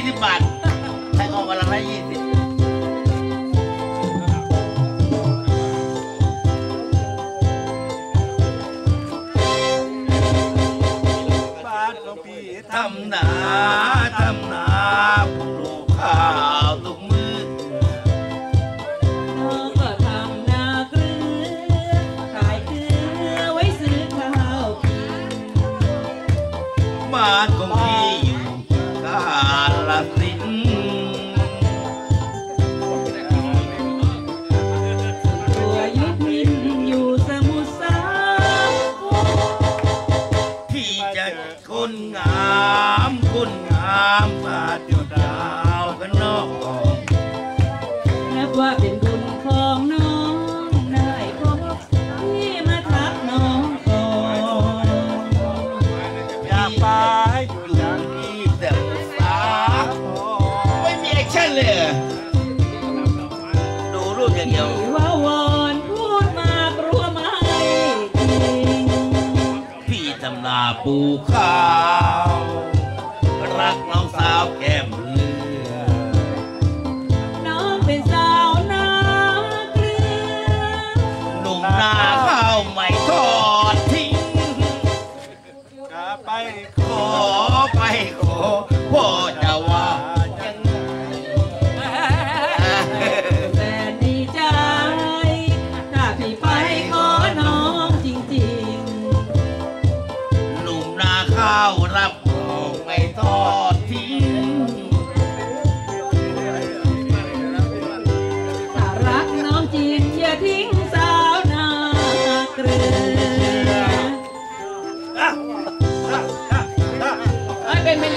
ยี่สิ ลสินตัวยุพินอยู่สมุทรสาครพี่จะคนงามคนงามบาดอยู่ดาวกันนอกนับว่าเป็น ปูขา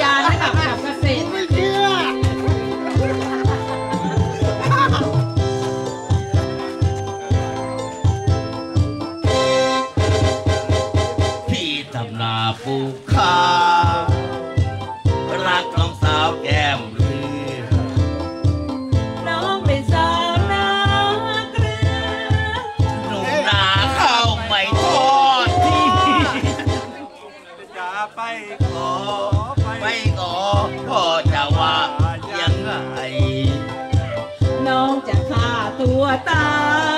ยเป็นพยานให้กับกับเกษตรไม่เชื่อพี่ทำนาปลูกข้าวรักน้องสาวแก้มเลือดน้องเป็นสาวนาเกลือหนุ่มนาข้าวไม่ทอดทิ้งจะไปขอไปไม่ขอ พ่อจะว่ายังไงน้องจะฆ่าตัวตาย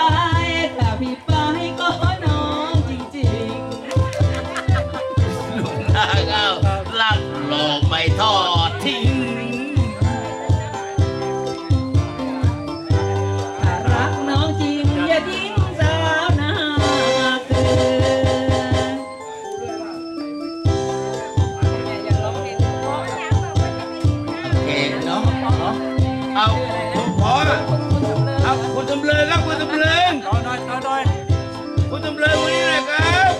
เอาผมขอเอาคุณจำเริญครับคุณจำเริญต่อหน่อยต่อหน่อยคุณจำเริญวันนี้หนะครับ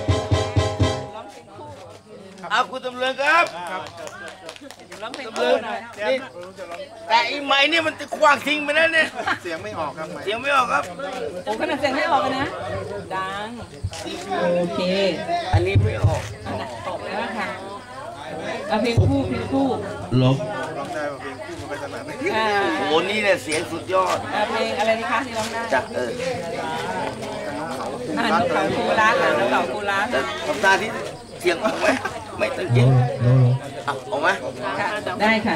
เอาคุณจำเริญครับร้องเพลงจำเพเริราะญหน่อยนี่แต่อีไม้เนี่ยมันจะคว้างทิ้งไปแล้วเนี่ยเสียงไม่ออกครับไหมเสียงไม่ออกครับโอ้ขนาดเสียงไม่ออกเลยนะดังโอเค อันนี้ไม่ออกอันนั้นออกแล้วค่ะเอาเพลงคู่เพลงคู่ลบ ร้องได้ว่าเพลงคู่ มันไปถนัดอ่าโอ้นี่เนี่ยเสียงสุดยอดเอาเพลงอะไรดีคะที่ร้องได้จักเอออ่านนกเขาคูรักอ่านนกเขาคูรักแต่ทำตาที่เสียงออกไหมไม่ต้องเสียงอะออกไหมค่ะได้ค่ะ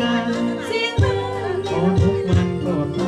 กันโอ้ทุกวันโปรด